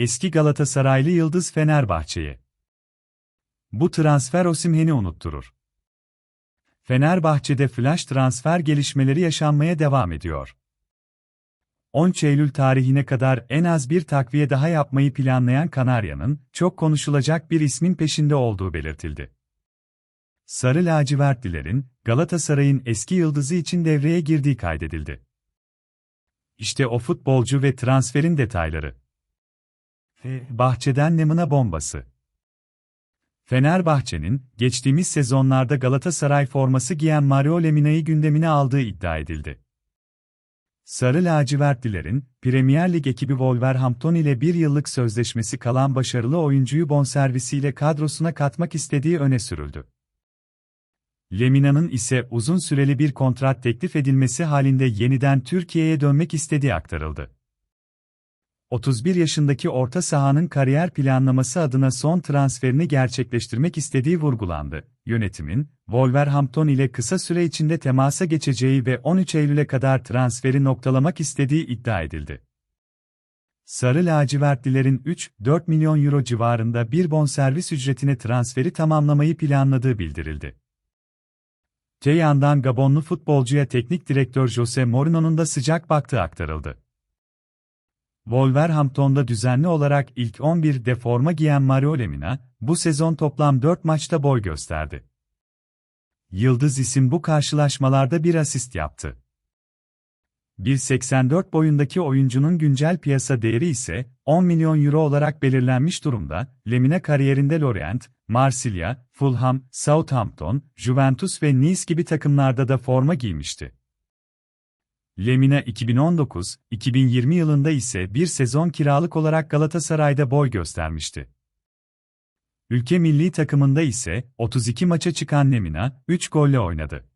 eski Galatasaraylı Yıldız Fenerbahçe'ye. Bu transfer Osimhen'i unutturur. Fenerbahçe'de flash transfer gelişmeleri yaşanmaya devam ediyor. 13 Eylül tarihine kadar en az bir takviye daha yapmayı planlayan Kanarya'nın, çok konuşulacak bir ismin peşinde olduğu belirtildi. Sarı lacivertlilerin, Galatasaray'ın eski yıldızı için devreye girdiği kaydedildi. İşte o futbolcu ve transferin detayları. Bahçeden Nemına bombası. Fenerbahçe'nin, geçtiğimiz sezonlarda Galatasaray forması giyen Mario Lemina'yı gündemine aldığı iddia edildi. Sarı lacivertlilerin, Premier Lig ekibi Wolverhampton ile bir yıllık sözleşmesi kalan başarılı oyuncuyu bonservisiyle kadrosuna katmak istediği öne sürüldü. Lemina'nın ise uzun süreli bir kontrat teklif edilmesi halinde yeniden Türkiye'ye dönmek istediği aktarıldı. 31 yaşındaki orta sahanın kariyer planlaması adına son transferini gerçekleştirmek istediği vurgulandı. Yönetimin, Wolverhampton ile kısa süre içinde temasa geçeceği ve 13 Eylül'e kadar transferi noktalamak istediği iddia edildi. Sarı lacivertlilerin 3-4 milyon euro civarında bir bonservis ücretine transferi tamamlamayı planladığı bildirildi. Te yandan Gabonlu futbolcuya teknik direktör Jose Mourinho'nun da sıcak baktığı aktarıldı. Wolverhampton'da düzenli olarak ilk 11'de forma giyen Mario Lemina, bu sezon toplam 4 maçta boy gösterdi. Yıldız isim bu karşılaşmalarda bir asist yaptı. 1.84 boyundaki oyuncunun güncel piyasa değeri ise 10 milyon euro olarak belirlenmiş durumda. Lemina kariyerinde Lorient, Marsilya, Fulham, Southampton, Juventus ve Nice gibi takımlarda da forma giymişti. Lemina 2019-2020 yılında ise bir sezon kiralık olarak Galatasaray'da boy göstermişti. Ülke milli takımında ise 32 maça çıkan Lemina 3 golle oynadı.